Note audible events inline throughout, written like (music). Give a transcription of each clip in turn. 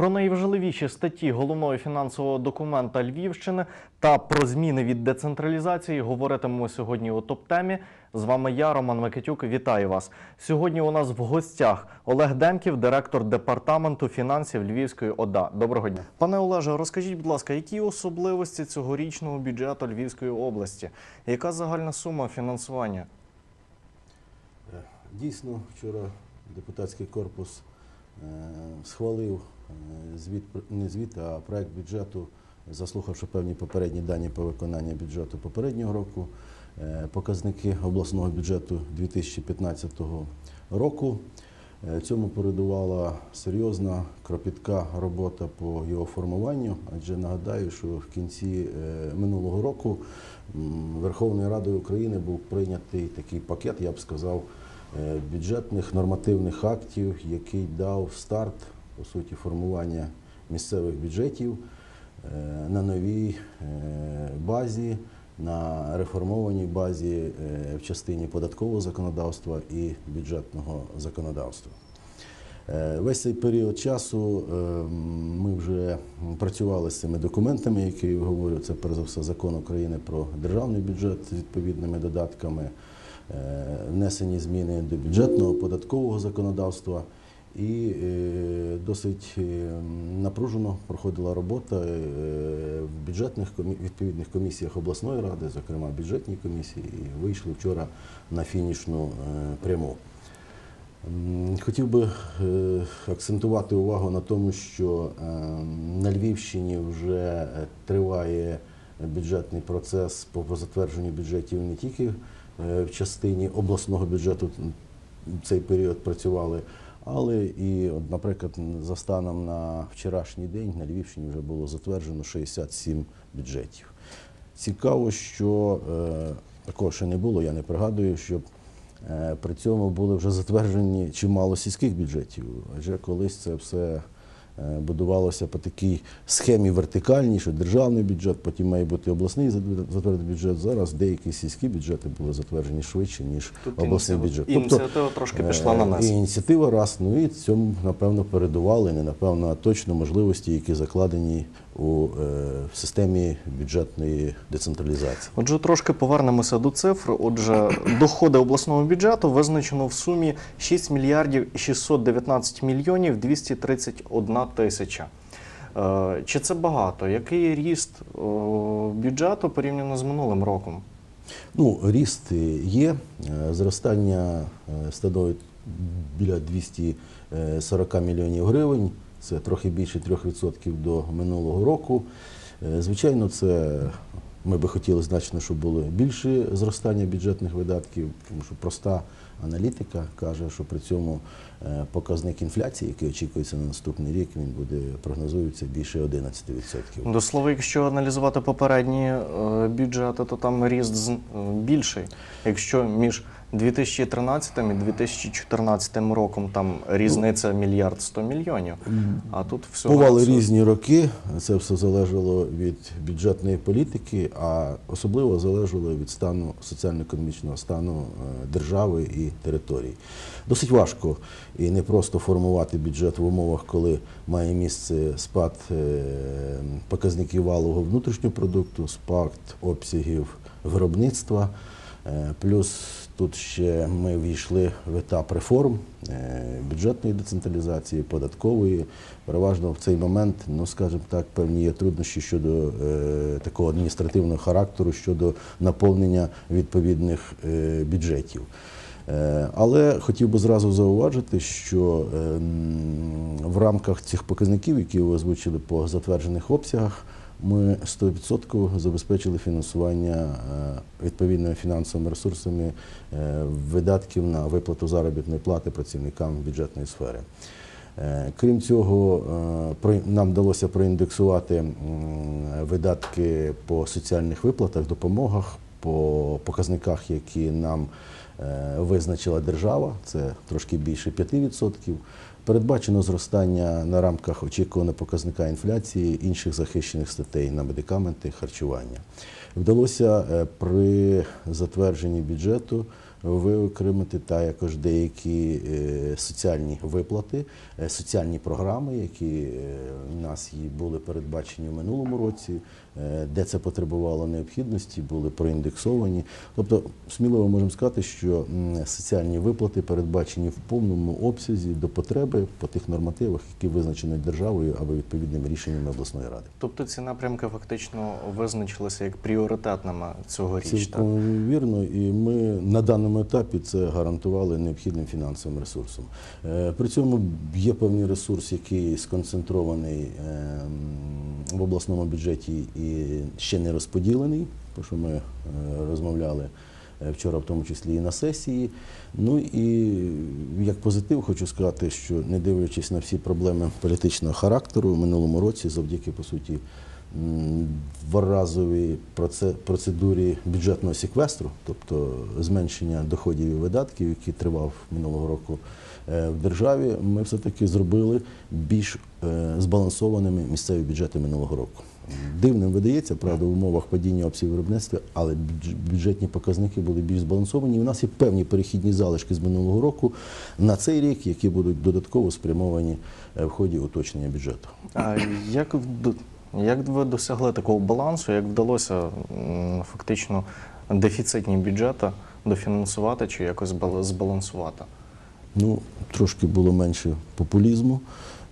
Про найважливіші статті головного фінансового документа Львівщини та про зміни від децентралізації говоритимемо сьогодні у топ-темі. З вами я, Роман Микитюк. Вітаю вас. Сьогодні у нас в гостях Олег Демків, директор департаменту фінансів Львівської ОДА. Доброго дня, пане Олеже. Розкажіть, будь ласка, які особливості цьогорічного бюджету Львівської області? Яка загальна сума фінансування? Е, Дійсно, вчора депутатський корпус е, схвалив звіт, не звіт, а проект бюджету, заслухавши певні попередні дані по виконанню бюджету попереднього року, е, показники обласного бюджету 2015 року. Е, Цьому передувала серйозна кропітка робота по його формуванню, адже нагадаю, що в кінці е, минулого року Верховною Радою України був прийнятий такий пакет, я б сказав, е, бюджетних нормативних актів, який дав старт по суті формування місцевих бюджетів е, на новій е, базі, на реформованій базі е, в частині податкового законодавства і бюджетного законодавства. Весь цей період часу ми вже працювали з цими документами, які говорю. Це перш за все закон України про державний бюджет з відповідними додатками, внесені зміни до бюджетного податкового законодавства. І е, досить е, напружено проходила робота е, в бюджетних відповідних комісіях обласної ради, зокрема бюджетній комісії, і вийшли вчора на фінішну пряму. Хотів би акцентувати увагу на тому, що на Львівщині вже триває бюджетний процес по затвердженню бюджетів не тільки в частині обласного бюджету м, цей період працювали, але і, от, наприклад, за станом на вчорашній день на Львівщині вже було затверджено 67 бюджетів. Цікаво, що е, такого ще не було, я не пригадую, щоб е, при цьому були вже затверджені чимало сільських бюджетів. Адже колись це все будувалося по такій схемі вертикальній, що державний бюджет, потім має бути обласний затверджений бюджет. Зараз деякі сільські бюджети були затверджені швидше, ніж обласний бюджет. бюджет. ініціатива трошки пішла на е, нас. Ініціатива раз, ну і цьому, напевно, передували, не напевно, а точно можливості, які закладені у е, в системі бюджетної децентралізації. Отже, трошки повернемося до цифр. Отже, доходи обласного бюджету визначено в сумі 6 мільярдів 619 мільйонів 231 тисяча. Е, Чи це багато? Який ріст бюджету порівняно з минулим роком? Ну, ріст є, е, зростання е, становить біля 240 мільйонів гривень. Це трохи більше 3% до минулого року. Е, Звичайно, це ми би хотіли значно, щоб було більше зростання бюджетних видатків, тому що проста аналітика каже, що при цьому е, показник інфляції, який очікується на наступний рік, він буде прогнозується більше 11%. До слова, якщо аналізувати попередні е, бюджети, то там ріст більший. Якщо між 2013 і 2014 роком там різниця мільярд 100 мільйонів, а тут всього Бували всього- різні роки, це все залежало від бюджетної політики, а особливо залежало від стану соціально-економічного стану е, держави і територій. Досить важко і не просто формувати бюджет в умовах, коли має місце спад е, показників валового внутрішнього продукту, спад обсягів виробництва. Е, Плюс тут ще ми війшли в етап реформ е, бюджетної децентралізації, податкової. Переважно в цей момент, ну скажімо так, певні є труднощі щодо е, такого адміністративного характеру, щодо наповнення відповідних е, бюджетів. Е, Але хотів би зразу зауважити, що е, в рамках цих показників, які ви озвучили по затверджених обсягах, ми 100% забезпечили фінансування е, відповідними фінансовими ресурсами е, видатків на виплату заробітної плати працівникам бюджетної сфери. Е, Крім цього, нам вдалося проіндексувати видатки по соціальних виплатах, допомогах, по показниках, які нам е, визначила держава, це трошки більше 5%. Передбачено зростання на рамках очікуваного показника інфляції інших захищених статей на медикаменти, харчування. Вдалося е, при затвердженні бюджету виокремити також деякі е, соціальні виплати, соціальні програми, які в нас були передбачені в минулому році, де це потребувало необхідності, були проіндексовані. Тобто, сміливо можемо сказати, що соціальні виплати передбачені в повному обсязі до потреби по тих нормативах, які визначені державою або відповідними рішеннями обласної ради. Тобто ці напрямки фактично визначилися як пріоритетними цьогоріч. Так? Вірно, і ми на даному етапі це гарантували необхідним фінансовим ресурсом. Е, При цьому є певний ресурс, який сконцентрований ем, в обласному бюджеті і ще не розподілений, про що ми е, розмовляли е, вчора, в тому числі і на сесії. Ну і як позитив хочу сказати, що не дивлячись на всі проблеми політичного характеру, в минулому році, завдяки по суті дворазовій процедурі бюджетного секвестру, тобто зменшення доходів і видатків, який тривав минулого року в державі, ми все-таки зробили більш е, збалансованими місцеві бюджети минулого року. Дивним видається, правда, в умовах падіння обсягів виробництва, але бюджетні показники були більш збалансовані. І у нас є певні перехідні залишки з минулого року на цей рік, які будуть додатково спрямовані е, в ході уточнення бюджету. А як, як ви досягли такого балансу, як вдалося фактично дефіцитні бюджети дофінансувати чи якось бал- збалансувати? Ну, трошки було менше популізму,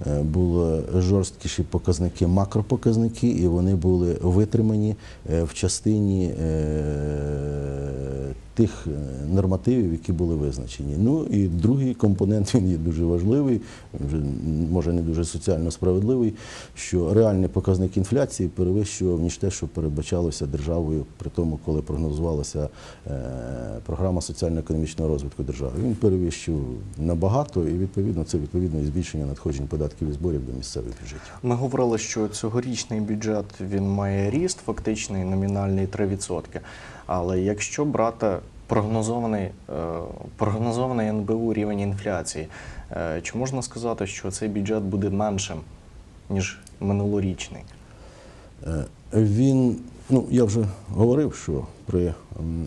е, були жорсткіші показники, макропоказники, і вони були витримані е, в частині е, тих е, нормативів, які були визначені. Ну і другий компонент (laughs) він є дуже важливий, може не дуже соціально справедливий, що реальний показник інфляції перевищував ніж те, що передбачалося державою при тому, коли прогнозувалася е, програма соціально-економічного розвитку держави. Він перевищив набагато, і відповідно це відповідно і збільшення надходжень податків і зборів до місцевих бюджетів. Ми говорили, що цьогорічний бюджет він має ріст, фактичний номінальний 3%. Але якщо брати прогнозований, е, прогнозований НБУ рівень інфляції, е, чи можна сказати, що цей бюджет буде меншим, ніж минулорічний? Е, Він, ну я вже говорив, що при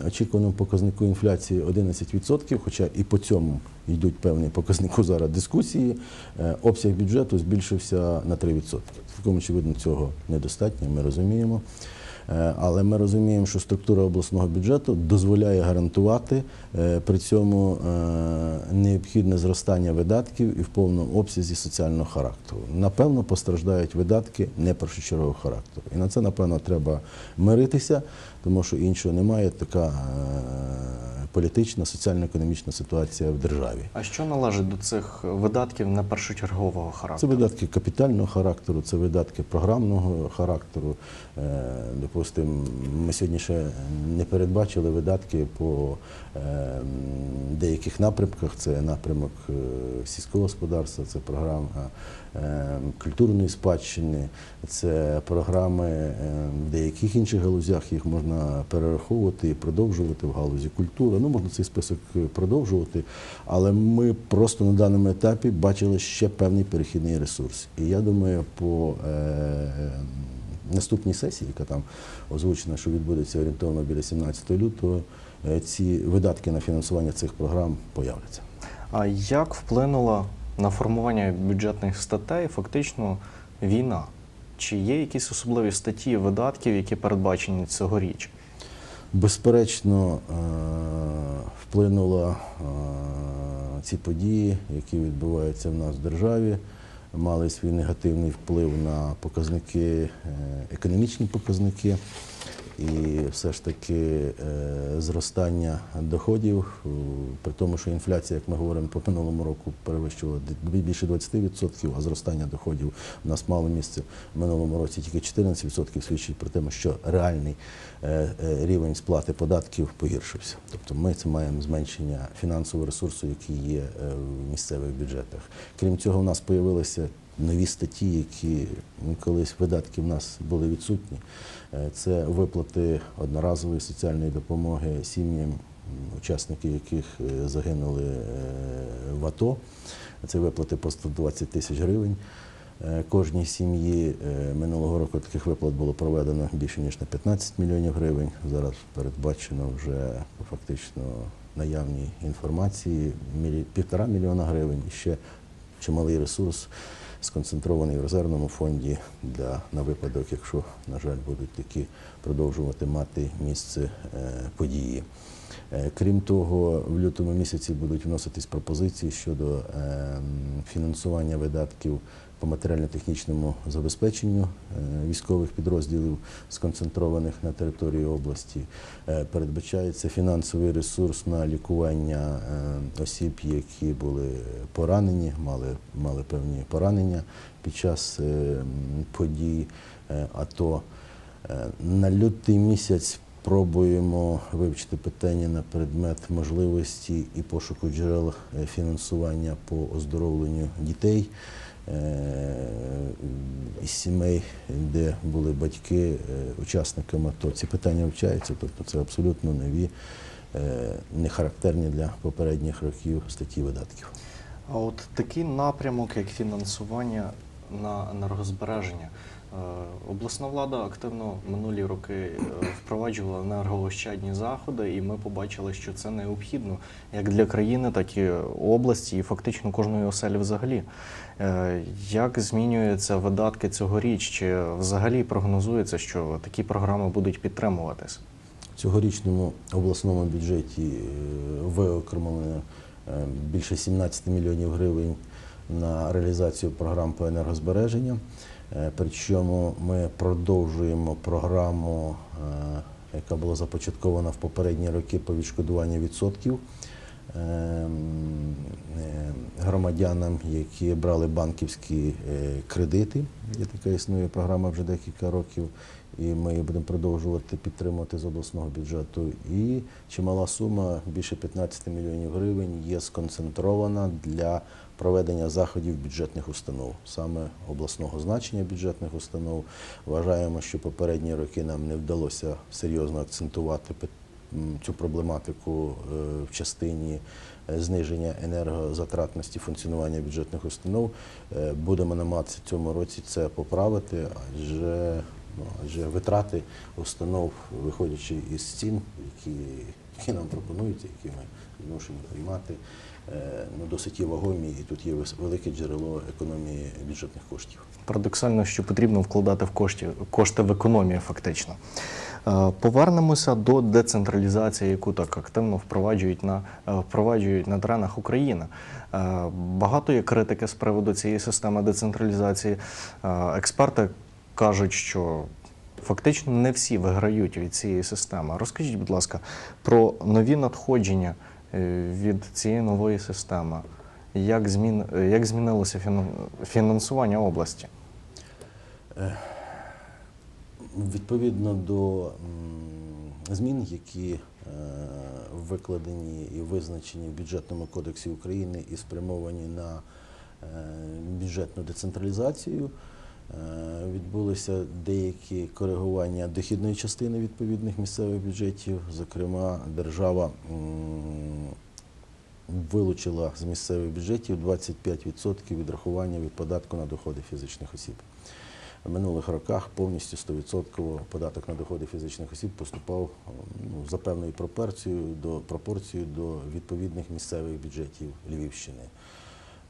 очікуваному показнику інфляції 11%, хоча і по цьому йдуть певні показнику зараз дискусії, обсяг бюджету збільшився на 3%. Цілком очевидно, цього недостатньо, ми розуміємо. Е, Але ми розуміємо, що структура обласного бюджету дозволяє гарантувати е, при цьому е, необхідне зростання видатків і в повному обсязі соціального характеру. Напевно, постраждають видатки не першочергового характеру. І на це, напевно, треба миритися, тому що іншого немає. Така е, політична, соціально-економічна ситуація в державі. А що належить до цих видатків не першочергового Це видатки капітального характеру, це видатки програмного характеру. Е, Допустимо, ми сьогодні ще не передбачили видатки по деяких напрямках. Це напрямок е, сільського господарства, це програма е, культурної спадщини, це програми е, в деяких інших галузях. Їх можна перераховувати і продовжувати в галузі культури. Ну, можна цей список продовжувати, але ми просто на даному етапі бачили ще певний перехідний ресурс. І я думаю, по е, наступній сесії, яка там озвучена, що відбудеться орієнтовно біля 17 лютого, е, ці видатки на фінансування цих програм появляться. А як вплинула на формування бюджетних статей фактично війна? Чи є якісь особливі статті видатків, які передбачені цьогоріч? Безперечно, е, вплинуло е, ці події, які відбуваються в нас в державі, мали свій негативний вплив на показники, е, економічні показники. І все ж таки е, зростання доходів, при тому, що інфляція, як ми говоримо, по минулому року перевищувала більше 20%, а зростання доходів у нас мало місце в минулому році тільки 14% свідчить про те, що реальний е, е, рівень сплати податків погіршився. Тобто ми це маємо зменшення фінансового ресурсу, який є в місцевих бюджетах. Крім цього, у нас з'явилися нові статті, які ну, колись видатки в нас були відсутні. Е, Це виплати одноразової соціальної допомоги сім'ям, учасники яких е, загинули е, в АТО. Це виплати по 120 тисяч гривень. Кожній сім'ї минулого року таких виплат було проведено більше ніж на 15 мільйонів гривень. Зараз передбачено вже фактично наявній інформації півтора мільйона гривень ще чималий ресурс сконцентрований в резервному фонді для на випадок, якщо, на жаль, будуть такі продовжувати мати місце е, події. Е, Крім того, в лютому місяці будуть вноситись пропозиції щодо ем, фінансування видатків по матеріально-технічному забезпеченню е, військових підрозділів, сконцентрованих на території області. Е, Передбачається фінансовий ресурс на лікування е, осіб, які були поранені, мали, мали певні поранення під час подій АТО. На лютий місяць пробуємо вивчити питання на предмет можливості і пошуку джерел фінансування по оздоровленню дітей із сімей, де були батьки е, учасниками АТО. Ці питання вчаються, тобто це абсолютно нові, е, не характерні для попередніх років статті видатків. А от такий напрямок, як фінансування на енергозбереження. Е, Обласна влада активно минулі роки е, впроваджувала енергоощадні заходи, і ми побачили, що це необхідно як для країни, так і області, і фактично кожної оселі взагалі. Е, Як змінюються видатки цьогоріч? Чи взагалі прогнозується, що такі програми будуть підтримуватись? В цьогорічному обласному бюджеті виокремлено е, більше 17 мільйонів гривень на реалізацію програм по енергозбереженню. Е, Причому ми продовжуємо програму, е, яка була започаткована в попередні роки по відшкодуванню відсотків е, м, е, громадянам, які брали банківські кредити. Є така існує програма вже декілька років, і ми її будемо продовжувати підтримувати з обласного бюджету. І чимала сума, більше 15 мільйонів гривень, є сконцентрована для проведення заходів бюджетних установ, саме обласного значення бюджетних установ. Вважаємо, що попередні роки нам не вдалося серйозно акцентувати цю проблематику е, в частині е, зниження енергозатратності функціонування бюджетних установ. Е, Будемо намагатися в цьому році це поправити, адже, ну, адже витрати установ, виходячи із цін, які, які нам пропонуються, які ми змушені приймати, ну, досить вагомі, і тут є велике джерело економії бюджетних коштів. Парадоксально, що потрібно вкладати в кошти, кошти в економію, фактично. Е, Повернемося до децентралізації, яку так активно впроваджують на, е, впроваджують на теренах України. Е, Багато є критики з приводу цієї системи децентралізації. Е, Експерти кажуть, що фактично не всі виграють від цієї системи. Розкажіть, будь ласка, про нові надходження е, від цієї нової системи. Як, змін, е, як змінилося фінансування області? Відповідно до змін, які е, викладені і визначені в бюджетному кодексі України і спрямовані на е, бюджетну децентралізацію, е, відбулися деякі коригування дохідної частини відповідних місцевих бюджетів. Зокрема, держава вилучила з місцевих бюджетів 25% відрахування від податку на доходи фізичних осіб. В минулих роках повністю 100% податок на доходи фізичних осіб поступав ну, за певною пропорцією до, пропорцією до відповідних місцевих бюджетів Львівщини.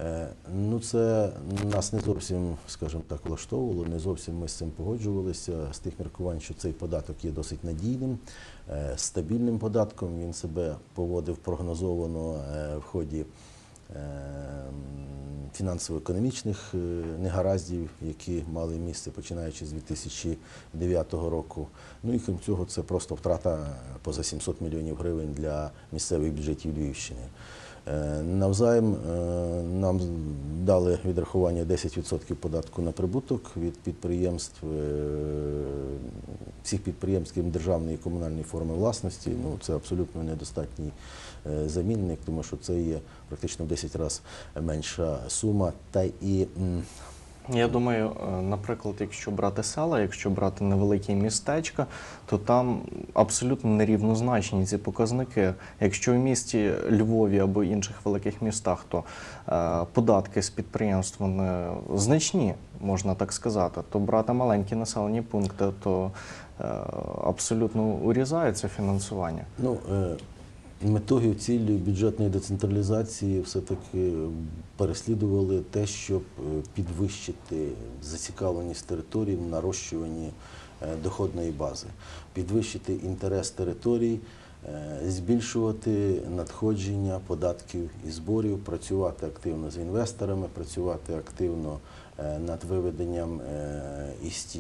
Е, Ну, це нас не зовсім, скажімо так, влаштовувало, не зовсім ми з цим погоджувалися. З тих міркувань, що цей податок є досить надійним, е, стабільним податком. Він себе поводив прогнозовано е, в ході фінансово-економічних негараздів, які мали місце починаючи з 2009 року. Ну і крім цього, це просто втрата поза 700 мільйонів гривень для місцевих бюджетів Львівщини. Е, Навзаєм е, нам дали відрахування 10% податку на прибуток від підприємств, е, всіх підприємств крім державної і комунальної форми власності. Ну, це абсолютно недостатній замінник, тому що це є практично в 10 разів менша сума. Та і Я думаю, е, наприклад, якщо брати села, якщо брати невеликі містечка, то там абсолютно нерівнозначні ці показники. Якщо в місті Львові або інших великих містах, то е, податки з підприємств вони значні, можна так сказати. То брати маленькі населені пункти, то е, абсолютно урізається фінансування. Ну, Метою ціллю бюджетної децентралізації все-таки переслідували те, щоб е, підвищити зацікавленість територій в нарощуванні е, доходної бази, підвищити інтерес територій, е, збільшувати надходження податків і зборів, працювати активно з інвесторами, працювати активно над виведенням із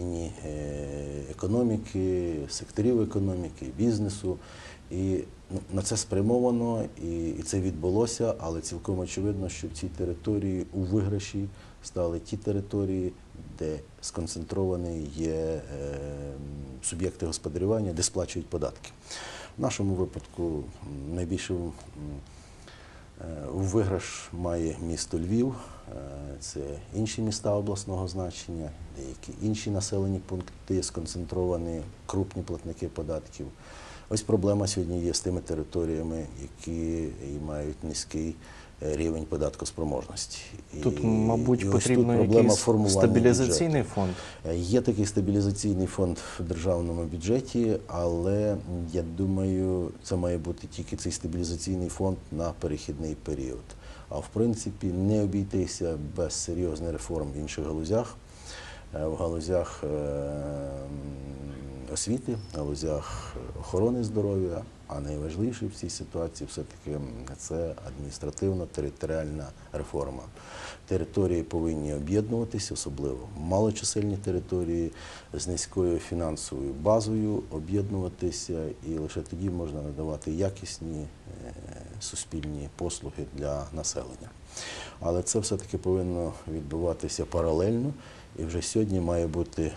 економіки, секторів економіки, бізнесу. І на це спрямовано, і, і це відбулося, але цілком очевидно, що в цій території у виграші стали ті території, де сконцентровані є е, суб'єкти господарювання, де сплачують податки. В нашому випадку м, найбільше Е, У виграш має місто Львів, е, це інші міста обласного значення, деякі інші населені пункти сконцентровані, крупні платники податків. Ось проблема сьогодні є з тими територіями, які мають низький е, рівень податкоспроможності. Тут, І- мабуть, і потрібно тут проблема якийсь стабілізаційний бюджету. фонд. Е, Є такий стабілізаційний фонд в державному бюджеті, але я думаю, це має бути тільки цей стабілізаційний фонд на перехідний період. А в принципі не обійтися без серйозних реформ в інших галузях, в галузях е, освіти, галузях охорони здоров'я. А найважливіше в цій ситуації все-таки це адміністративно-територіальна реформа. Території повинні об'єднуватися, особливо малочисельні території з низькою фінансовою базою, об'єднуватися, і лише тоді можна надавати якісні е, суспільні послуги для населення. Але це все-таки повинно відбуватися паралельно, і вже сьогодні має бути е,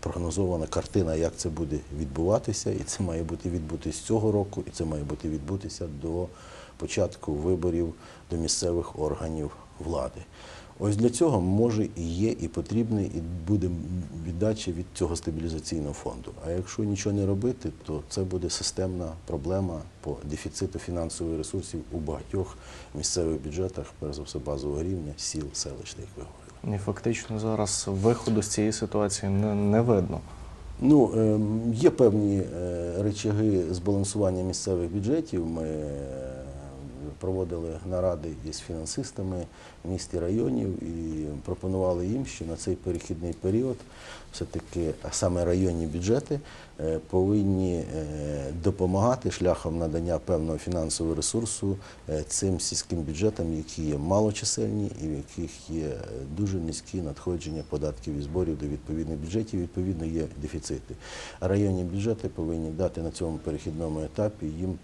прогнозована картина, як це буде відбуватися, і це має бути відбутися цього року, і це має бути відбутися до початку виборів до місцевих органів влади. Ось для цього може і є, і потрібний, і буде віддача від цього стабілізаційного фонду. А якщо нічого не робити, то це буде системна проблема по дефіциту фінансових ресурсів у багатьох місцевих бюджетах, перш за все базового рівня, сіл, селищ, як ви говорили. І фактично зараз виходу з цієї ситуації не, не видно. Ну, ем, є певні е, речаги збалансування місцевих бюджетів. Ми е, проводили наради із фінансистами міст і районів і пропонували їм, що на цей перехідний період все-таки саме районні бюджети е, повинні е, допомагати шляхом надання певного фінансового ресурсу е, цим сільським бюджетам, які є малочисельні і в яких є дуже низькі надходження податків і зборів до відповідних бюджетів, відповідно є дефіцити. Районні бюджети повинні дати на цьому перехідному етапі їм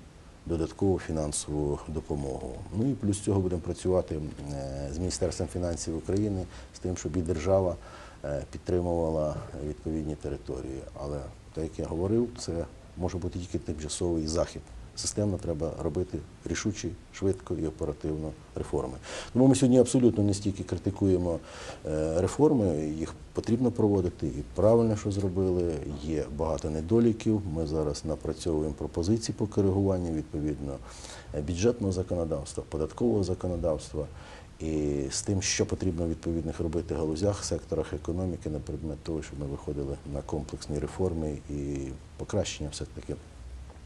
додаткову фінансову допомогу. Ну і плюс цього будемо працювати е, з Міністерством фінансів України з тим, щоб і держава е, підтримувала відповідні території. Але так як я говорив, це може бути тільки тимчасовий захід. Системно треба робити рішучі, швидко і оперативно реформи. Тому ми сьогодні абсолютно не стільки критикуємо е, реформи, їх потрібно проводити, і правильно, що зробили. Є багато недоліків. Ми зараз напрацьовуємо пропозиції по коригуванню відповідно е, бюджетного законодавства, податкового законодавства. І з тим, що потрібно відповідних робити галузях, секторах економіки на предмет того, щоб ми виходили на комплексні реформи і покращення все-таки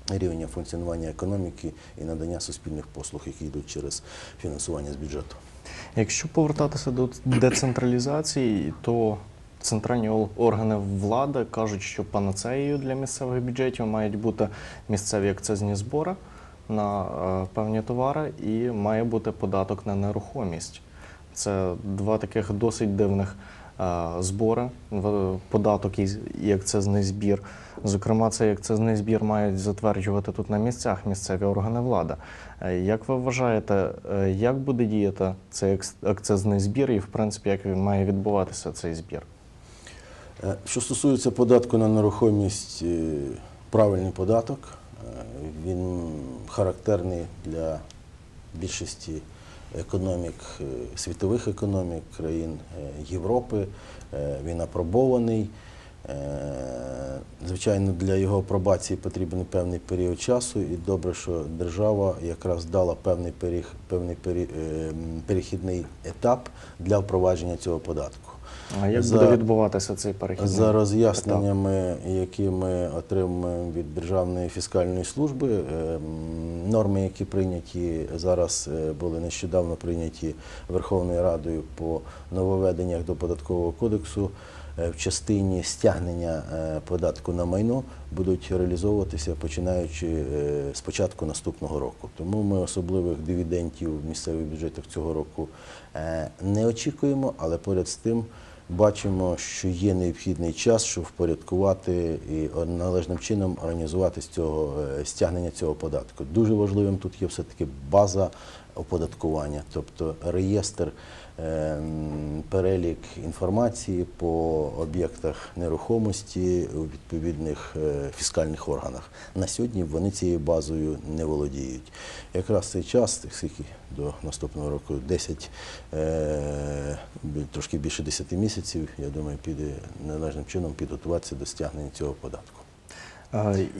рівня функціонування економіки і надання суспільних послуг, які йдуть через фінансування з бюджету. Якщо повертатися до децентралізації, то центральні органи влади кажуть, що панацеєю для місцевих бюджетів мають бути місцеві акцизні збори на е, певні товари і має бути податок на нерухомість. Це два таких досить дивних збори, податок і, акцизний збір. Зокрема, цей акцизний збір мають затверджувати тут на місцях місцеві органи влади. Е, Як ви вважаєте, е, як буде діяти цей акцизний збір і, в принципі, як має відбуватися цей збір? Е, Що стосується податку на нерухомість, е, правильний податок. Е, Він характерний для більшості економік, е, світових економік країн е, Європи. Е, Він апробований. Звичайно, для його апробації потрібен певний період часу, і добре, що держава якраз дала певний, перехідний етап для впровадження цього податку. А як За- буде відбуватися цей перехід? За роз'ясненнями, які ми отримуємо від Державної фіскальної служби, ем, норми, які прийняті зараз, е, були нещодавно прийняті Верховною Радою по нововведеннях до податкового кодексу. е, В частині стягнення е, податку на майно будуть реалізовуватися починаючи е, з початку наступного року. Тому ми особливих дивідендів в місцевих бюджетах цього року е, не очікуємо, але поряд з тим бачимо, що є необхідний час, щоб впорядкувати і належним чином організувати з цього е, стягнення цього податку. Дуже важливим тут є все-таки база оподаткування, тобто реєстр, е, перелік інформації по об'єктах нерухомості у відповідних е, фіскальних органах. На сьогодні вони цією базою не володіють. Якраз цей час, скільки до наступного року 10, е, трошки більше 10 місяців, я думаю, піде належним чином підготуватися до стягнення цього податку.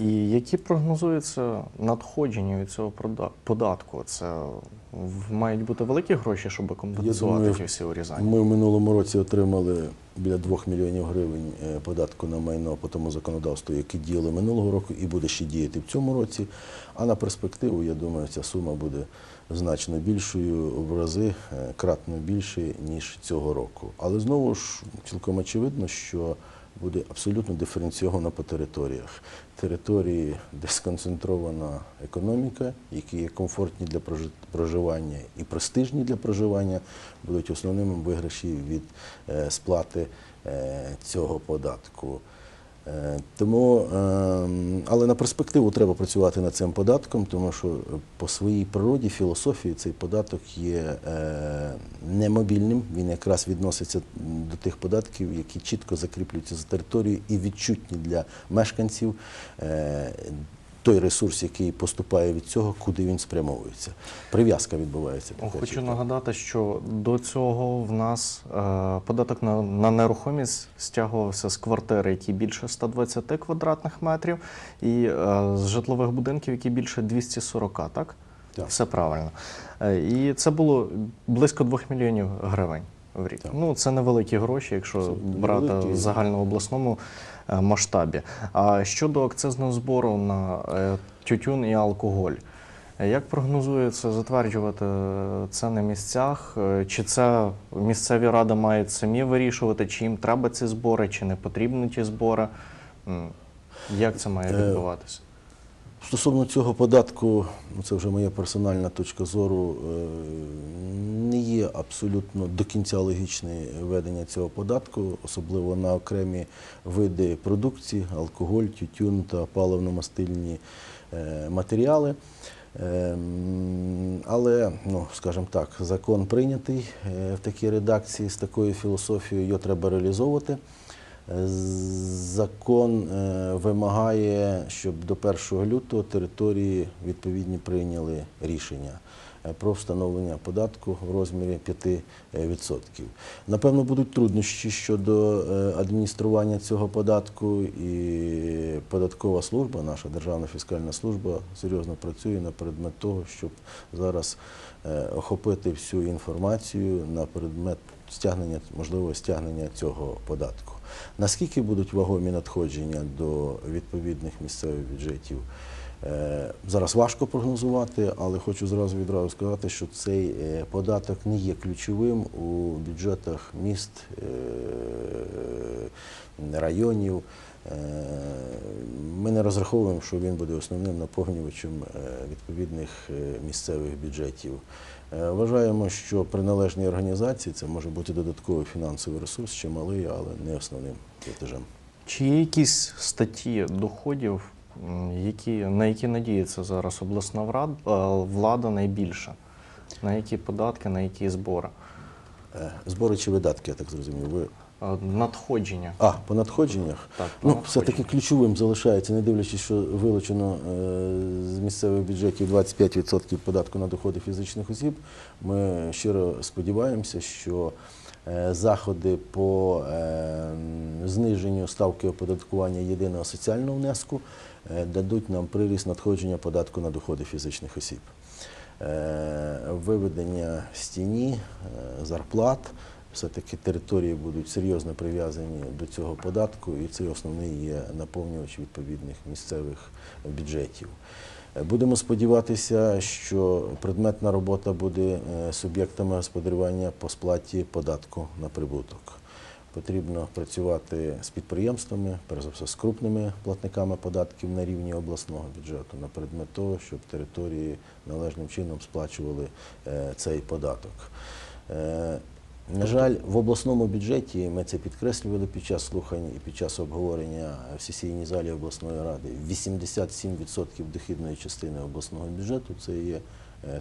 І які прогнозуються надходження від цього податку? Це мають бути великі гроші, щоб компенсувати думаю, ті всі урізання? Ми в минулому році отримали біля 2 мільйонів гривень е, податку на майно по тому законодавству, яке діяло минулого року і буде ще діяти в цьому році. А на перспективу, я думаю, ця сума буде значно більшою в рази, е, кратно більше, ніж цього року. Але знову ж цілком очевидно, що буде абсолютно диференційована по територіях. Території, де сконцентрована економіка, які є комфортні для проживання і престижні для проживання, будуть основними виграші від е, сплати е, цього податку. Е, Тому, ем, але на перспективу треба працювати над цим податком, тому що е, по своїй природі, філософії цей податок є е, немобільним. Він якраз відноситься до тих податків, які чітко закріплюються за територією і відчутні для мешканців. Той ресурс, який поступає від цього, куди він спрямовується. Прив'язка відбувається. Хочу нагадати, що до цього в нас е, податок на, на нерухомість стягувався з квартири, які більше 120 квадратних метрів, і е, з житлових будинків, які більше 240, так? Так. Все правильно. Е, і це було близько 2 мільйонів гривень в рік. Так. Ну, це невеликі гроші, якщо брати в загальнообласному масштабі. А щодо акцизного збору на е, тютюн і алкоголь. Е, Як прогнозується затверджувати е, це на місцях? Е, Чи це місцеві ради мають самі вирішувати, чи їм треба ці збори, чи не потрібні ті збори? Як це має Е, відбуватися? Стосовно цього податку, ну, це вже моя персональна точка зору, е, не є абсолютно до кінця логічне ведення цього податку, особливо на окремі види продукції, алкоголь, тютюн та паливно-мастильні е, матеріали. Ем, Але, ну, скажімо так, закон прийнятий е, в такій редакції з такою філософією, його треба реалізовувати. Е, Закон е, вимагає, щоб до 1 лютого території відповідні прийняли рішення е, про встановлення податку в розмірі 5%. Напевно, будуть труднощі щодо е, адміністрування цього податку, і податкова служба, наша Державна фіскальна служба, серйозно працює на предмет того, щоб зараз е, охопити всю інформацію на предмет стягнення, можливого стягнення цього податку. Наскільки будуть вагомі надходження до відповідних місцевих бюджетів? Е, Зараз важко прогнозувати, але хочу зразу відразу сказати, що цей е, податок не є ключовим у бюджетах міст, е, районів. Е, Ми не розраховуємо, що він буде основним наповнювачем е, відповідних е, місцевих бюджетів. Вважаємо, що при належній організації це може бути додатковий фінансовий ресурс, чималий, але не основним платежем. Чи є якісь статті доходів, які, на які надіється зараз обласна влада найбільше? На які податки, на які збори? Збори чи видатки, я так зрозумів. Ви Надходження. а по надходженнях. Так, по Ну, все-таки ключовим залишається, не дивлячись, що вилучено е, з місцевих бюджетів 25% податку на доходи фізичних осіб. Ми щиро сподіваємося, що е, заходи по е, зниженню ставки оподаткування єдиного соціального внеску дадуть нам приріст надходження податку на доходи фізичних осіб. Виведення з тіні е, зарплат все-таки території будуть серйозно прив'язані до цього податку, і це основний є наповнювач відповідних місцевих бюджетів. Е, Будемо сподіватися, що предметна робота буде е, суб'єктами господарювання по сплаті податку на прибуток. Потрібно працювати з підприємствами, перш за все з крупними платниками податків на рівні обласного бюджету на предмет того, щоб території належним чином сплачували е, цей податок. На жаль, в обласному бюджеті ми це підкреслювали під час слухань і під час обговорення в сесійній залі обласної ради. 87% дохідної частини обласного бюджету це є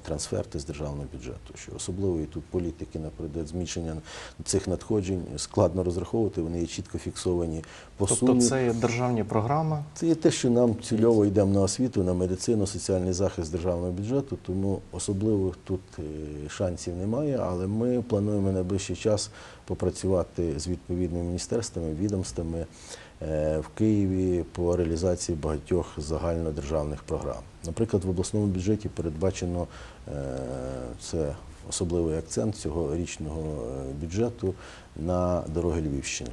трансферти з державного бюджету. Що особливої тут політики на предмет зміщення цих надходжень складно розраховувати. Вони є чітко фіксовані по Тобто сумі. це є державні програми. Це є те, що нам цільово йдемо на освіту, на медицину, соціальний захист державного бюджету, тому особливо тут е, шансів немає, але ми плануємо найближчий час попрацювати з відповідними міністерствами, відомствами е, в Києві по реалізації багатьох загальнодержавних програм. Наприклад, в обласному бюджеті передбачено е, це особливий акцент цього річного е, бюджету на дороги Львівщини.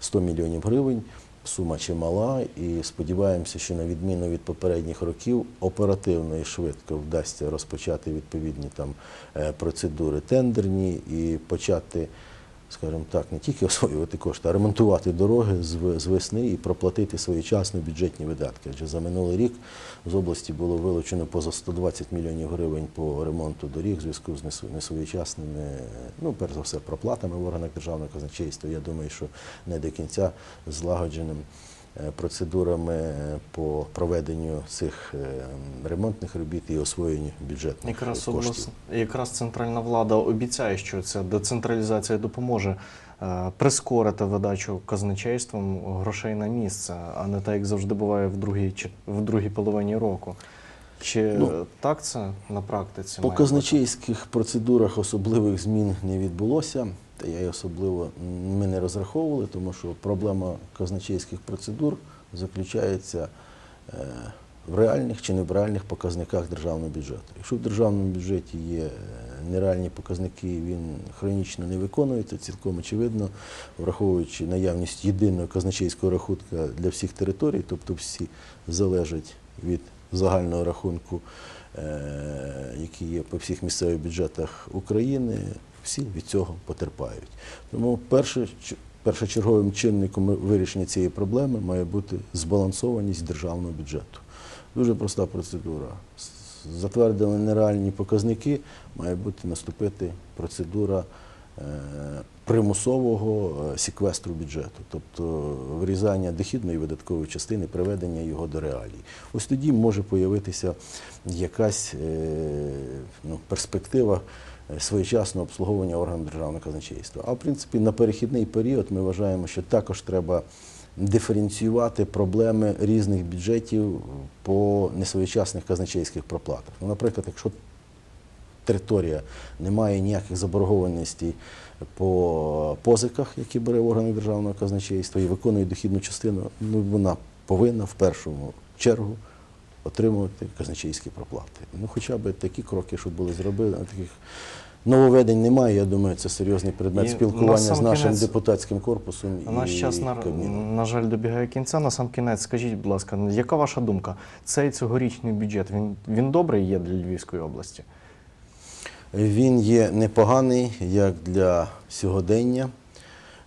100 мільйонів гривень. Сума чимала, і сподіваємося, що на відміну від попередніх років оперативно і швидко вдасться розпочати відповідні там е, процедури тендерні і почати, скажімо так, не тільки освоювати кошти, а ремонтувати дороги з весни і проплатити своєчасно бюджетні видатки. Адже за минулий рік з області було вилучено поза 120 мільйонів гривень по ремонту доріг в зв'язку з несвоєчасними, ну, перш за все, проплатами в органах державного казначейства. Я думаю, що не до кінця злагодженим процедурами е, по проведенню цих е, ремонтних робіт і освоєнню бюджетних Якраз коштів. якраз центральна влада обіцяє, що ця децентралізація допоможе е, прискорити видачу казначейством грошей на місце, а не так, як завжди буває в другій чи в другій половині року. Чи Ну, так це на практиці? По казначейських процедурах особливих змін не відбулося, та я й особливо ми не розраховували, тому що проблема казначейських процедур заключається е, в реальних чи не в реальних показниках державного бюджету. Якщо в державному бюджеті є е, нереальні показники, він хронічно не виконується, цілком очевидно, враховуючи наявність єдиного казначейського рахунка для всіх територій, тобто всі залежать від загального рахунку, е, який є по всіх місцевих бюджетах України, всі від цього потерпають. Тому першочерговим чинником вирішення цієї проблеми має бути збалансованість державного бюджету. Дуже проста процедура. Затвердили нереальні показники, має бути наступити процедура е, примусового е, секвестру бюджету, тобто вирізання дохідної видаткової частини, приведення його до реалій. Ось тоді може появитися якась е, ну, перспектива своєчасного обслуговування органів державного казначейства. А в принципі, на перехідний період ми вважаємо, що також треба диференціювати проблеми різних бюджетів по несвоєчасних казначейських проплатах. Ну, наприклад, якщо територія не має ніяких заборгованостей по позиках, які бере органи державного казначейства, і виконує дохідну частину, ну вона повинна в першу чергу отримувати казначейські проплати. Ну, хоча б такі кроки, щоб були зроблені, таких нововведень немає. Я думаю, це серйозний предмет І спілкування з насамкінець- нашим депутатським корпусом. Наш і час на, на жаль добігає кінця. На сам кінець, скажіть, будь ласка, яка ваша думка? Цей цьогорічний бюджет він, він добрий є для Львівської області? Він є непоганий як для сьогодення.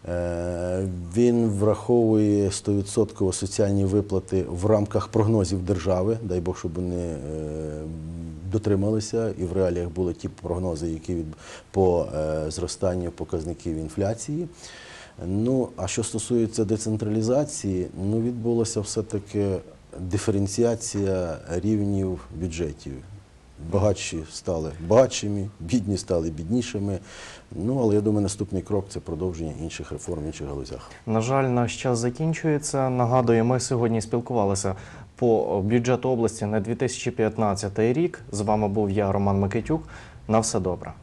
Е, Він враховує 100% соціальні виплати в рамках прогнозів держави. Дай Бог, щоб вони е, дотрималися, і в реаліях були ті прогнози, які по е, зростанню показників інфляції. Ну, а що стосується децентралізації, ну відбулося все-таки диференціація рівнів бюджетів. Багатші стали багатшими, бідні стали біднішими. Ну, але я думаю, наступний крок це продовження інших реформ інших галузях. На жаль, наш час закінчується. Нагадую, ми сьогодні спілкувалися по бюджету області на 2015 рік. З вами був я, Роман Микитюк. На все добре.